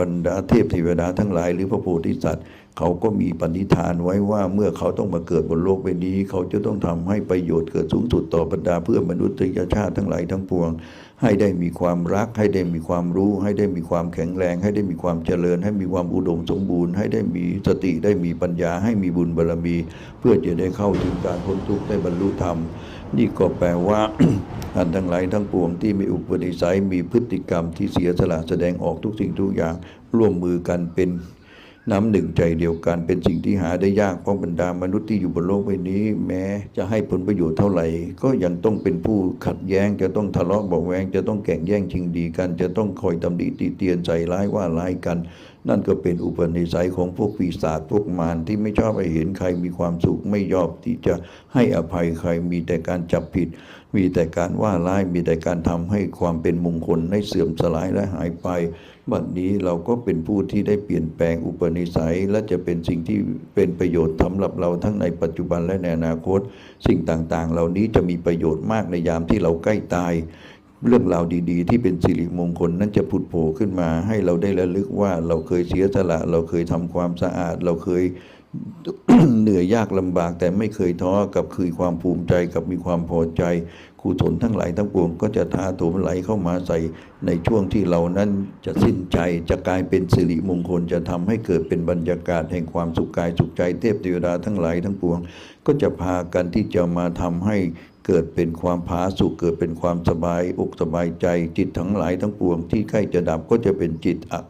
บรรดาเทพเทวดาทั้งหลายหรือพระโพธิสัตว์ เขาก็มีปณิธานไว้ว่าเมื่อเขาต้องมาเกิดบนโลกใบนี้ เขาจะต้องทำให้ประโยชน์เกิดสูงสุดต่อบรรดาเพื่อนมนุษยชาติทั้งหลายทั้งปวง ให้ได้มีความรัก ให้ได้มีความรู้ ให้ได้มีความแข็งแรง ให้ได้มีความเจริญ ให้มีความอุดมสมบูรณ์ ให้ได้มีสติได้มีปัญญา ให้มีบุญบารมี เพื่อจะได้เข้าถึงการพ้นทุกข์ได้บรรลุธรรม นี่ก็แปลว่า ท่านทั้งหลายทั้งปวงที่มีอุปนิสัยมีพฤติกรรมที่เสียสละแสดงออกทุกสิ่งทุกอย่างร่วมมือกันเป็นน้ำหนึ่งใจเดียวกันเป็นสิ่งที่หาได้ยากเพราะบรรดามนุษย์ที่อยู่บนโลกใบนี้ แม้จะให้ผลประโยชน์เท่าไหร่ ก็ยังต้องเป็นผู้ขัดแย้งจะต้องทะเลาะเบาะแวงจะต้องแข่งแย่งชิงดีกัน จะต้องคอยตำหนิติเตียนใจร้ายว่าร้ายกัน นั่นก็เป็นอุปนิสัยของพวกปีศาจพวกมารที่ไม่ชอบให้เห็นใครมีความสุขไม่ยอบที่จะให้อภัยใครมีแต่การจับผิด มีแต่การว่าร้ายมีแต่การทำให้ความเป็นมงคลให้เสื่อมสลายและหายไปบัดนี้เราก็เป็นผู้ที่ได้เปลี่ยนแปลงอุปนิสัย และจะเป็นสิ่งที่เป็นประโยชน์สำหรับเราทั้งในปัจจุบันและในอนาคต สิ่งต่างๆ เหล่านี้จะมีประโยชน์มากในยามที่เราใกล้ตาย เรื่องราวดีๆ ที่เป็นสิริมงคลนั้นจะผุดโผล่ขึ้นมาให้เราได้ระลึกว่าเราเคยเสียสละ เราเคยทำความสะอาด เราเคยเหนื่อยยากลำบากแต่ไม่เคยท้อกับคือความภูมิใจกับมีความพอใจ กุศลทั้งหลายทั้งปวงก็จะทาโถมไหลเข้ามาใส่ในช่วงที่เรานั้นจะสิ้นใจจะกลายเป็นสิริมงคลจะทำให้เกิดเป็นบรรยากาศแห่งความสุขกายสุขใจเทพเทวดาทั้งหลายทั้งปวง ก็จะพากันที่จะมาทำให้เกิดเป็นความผาสุกเกิดเป็นความสบายอกสบายใจจิตทั้งหลายทั้งปวง ที่ใกล้จะดับก็จะเป็นจิตอะ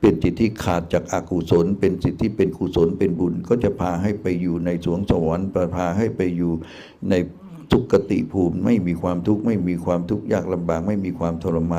เป็นจิตที่ขาดจากอากุศล เป็นจิตที่เป็นกุศลเป็นบุญ ก็จะพาให้ไปอยู่ในสวงสวรรค์พาให้ไปอยู่ใน ทุกขติภูมิ ไม่มีความทุกข์ไม่มีความทุกข์ยากลำบากไม่มีความทรมาน